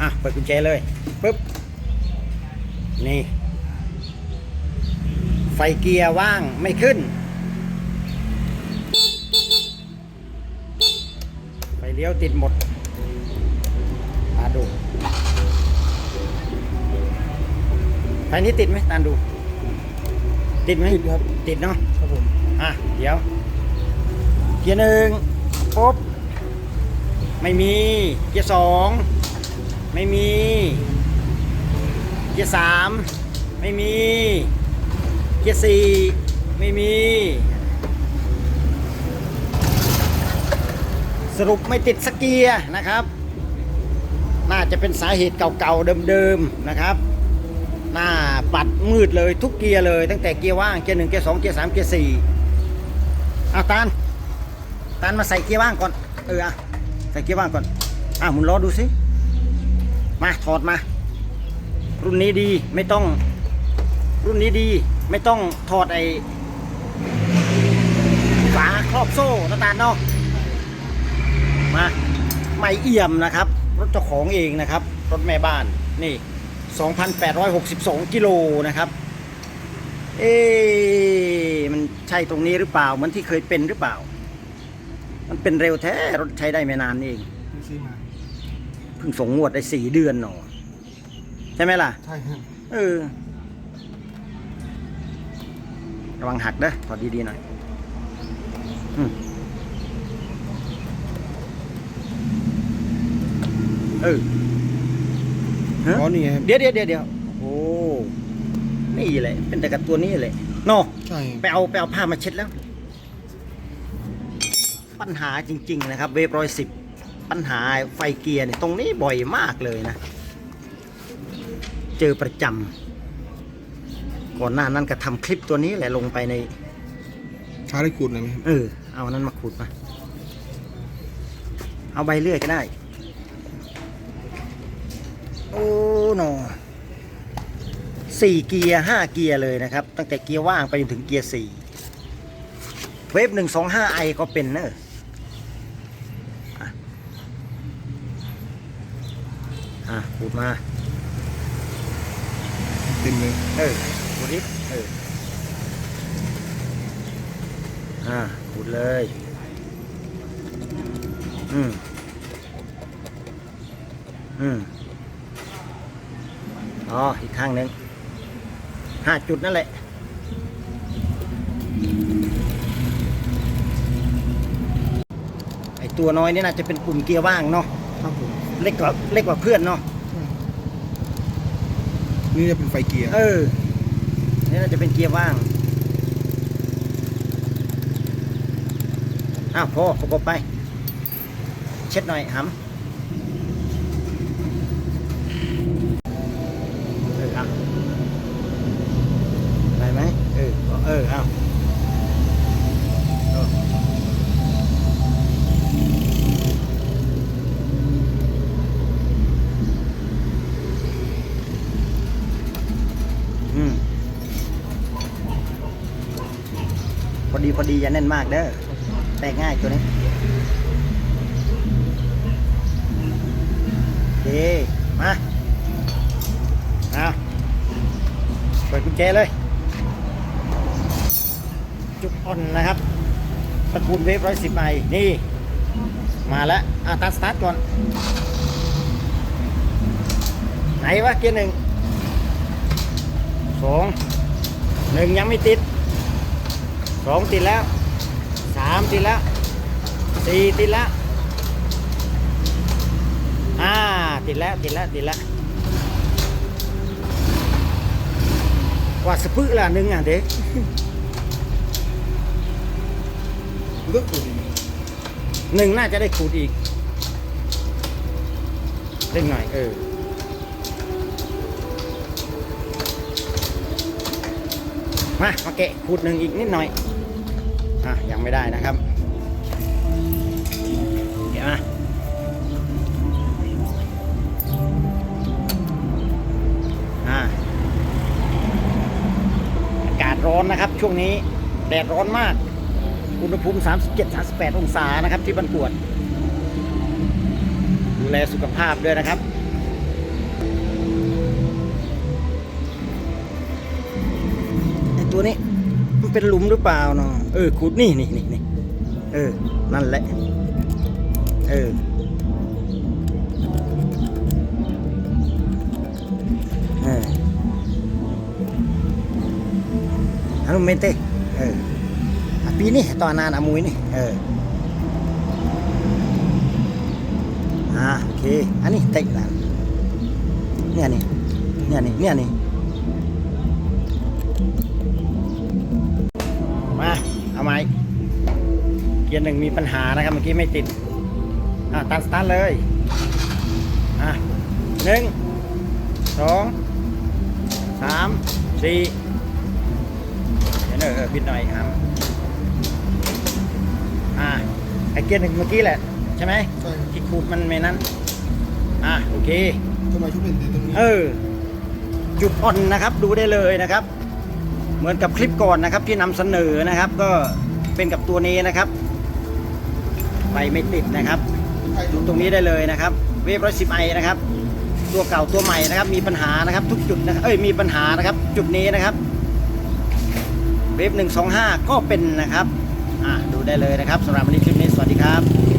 อะเปิดกุญแจเลยปึ๊บนี่ ไฟเกียร์ว่างไม่ขึ้น ไฟเลี้ยวติดหมดมาดูไฟนี้ติดไหมตานดู ติดไหมติดครับ ติดเนาะครับผมอะเดี๋ยว เกียร์หนึ่งปุ๊บไม่มี เกียร์สอง ไม่มีเกียร์สามไม่มีเกียร์สี่ไม่มี สรุปไม่ติดสกเกียร์นะครับ น่าจะเป็นสาเหตุเก่าๆเดิมๆนะครับ หน้าปัดมืดเลยทุกเกียร์เลย ตั้งแต่เกียร์ว่างเกียร์หนึ่งเกียร์สองเกียร์สามเกียร์สี่เอาตานตานมาใส่เกียร์ว่างก่อนเอออะใส่เกียร์ว่างก่อนอะหมุนล้อดูสิ ถอดมา รุ่นนี้ดีไม่ต้อง รุ่นนี้ดีไม่ต้องถอดไอ้ฝาครอบโซ่นะตาลเนาะมาไม่เอี่ยมนะครับ รถเจ้าของเองนะครับ รถแม่บ้านนี่ 2,862 กิโลนะครับ เอ๊มันใช่ตรงนี้หรือเปล่า เหมือนที่เคยเป็นหรือเปล่า มันเป็นเร็วแท้ รถใช้ได้ไม่นานนี่เองไม่ซื้อมา เพิ่งส่งงวดได้สี่เดือนหนอใช่ไหมล่ะ ใช่ครับเออ ระวังหักเด้อถอดดีๆหน่อยอืมเออฮะอ๋อนี่ไงครับเดี๋ยวเดี๋ยวเดี๋ยวเดี๋ยวโอ้นี่แหละ เป็นแต่กับตัวนี้แหละเนาะใช่ ไปเอาไปเอาผ้ามาเช็ดแล้ว ปัญหาจริง ๆ นะครับ เวฟร้อยสิบ ปัญหาไฟเกียร์เนี่ยตรงนี้บ่อยมากเลยนะ เจอประจำก่อนหน้านั้นก็ทำคลิปตัวนี้แหละลงไปในช้าได้ขูดหน่อยไหมครับเออเอาอันนั้นมาขุดมา เอาใบเลื่อยก็ได้ โอ้โนสี่เกียร์ห้าเกียร์เลยนะครับ ตั้งแต่เกียร์ว่างไปจนถึงเกียร์สี่เวฟหนึ่งสองห้าไอก็เป็นเนอะอะ อะขุดมาเต็มเลยเออขุดนิดเอออ่าขุดเลย อืมอืมอ๋ออีกข้างหนึ่งห้าจุดนั่นแหละไอตัวน้อยนี่น่าจะเป็นปุ่มเกียร์ว่างเนาะครับผม เล็กกว่าเล็กกว่าเพื่อนเนาะนี่จะเป็นไฟเกียร์ เออ นี่น่าจะเป็นเกียร์ว่าง อ้าวพอประกบไป เช็ดหน่อยหำเออเอาได้ไหมเออ เออเอาเพอดีพอดีอย่าแน่นมากเด้อแตกง่ายตัวนี้โอเคมาเอาเปิดกุญแจเลย จุดอ่อนนะครับตระกูลเวฟร้อยสิบไอนี่ มาแล้วอะตัดสตาร์ทก่อน ไหนวะเกียร์หนึ่งสองหนึ่งยังไม่ติด องติดแล้วสามติดแล้วสี่ติดแล้วอ่าติดแล้วติดแล้วติดแล้วกว่าสะพึละหนึ่งอะเด็กเลือกขูดอีกหนึ่งน่าจะได้ขูดอีกเล่นหน่อยเออมามาแกะขูดหนึ่งอีกนิดหน่อย ยังไม่ได้นะครับเดี๋ยวนะอากาศร้อนนะครับช่วงนี้แดดร้อนมาก อุณหภูมิ 37-38 องศานะครับที่บันปวด ดูแลสุขภาพด้วยนะครับตัวนี้ เป็นหลุมหรือเปล่าเนาะเออขุดนี่นี่นี่นี่เออ นั่นแหละ เออ เออฮัลโหลเมเต้เออปีนี้ตอนนานอามุยนี่ เออ อ่า โอเค อันนี้เต็กนั่นเนี่ยนี่เนี่ยนี่เนี่ยนี่ ไหมเกียร์หนึ่งมีปัญหานะครับเมื่อกี้ไม่ติด อ่าตันสตาร์ทเลย อะหนึ่งสองสามสี่เดี๋ยวเนอะเออบิดหน่อยครับ อ่าไอเกียร์หนึ่งเมื่อกี้แหละ ใช่ไหมใช่ที่ขูดมันไม่นั้น อะโอเคทำไมชุดเป็นสีตรงนี้ เออ จุดอ่อนนะครับ ดูได้เลยนะครับ เหมือนกับคลิปก่อนนะครับที่นำเสนอนะครับ ก็เป็นกับตัวนี้นะครับไฟไม่ติดนะครับดูตรงนี้ได้เลยนะครับเวฟร้อยสิบไอนะครับ ตัวเก่าตัวใหม่นะครับ มีปัญหานะครับ ทุกจุดนะครับเอ้ยมีปัญหานะครับ จุดนี้นะครับเวฟหนึ่งสองห้าก็เป็นนะครับอ่าดูได้เลยนะครับสำหรับวันนี้คลิปนี้สวัสดีครับ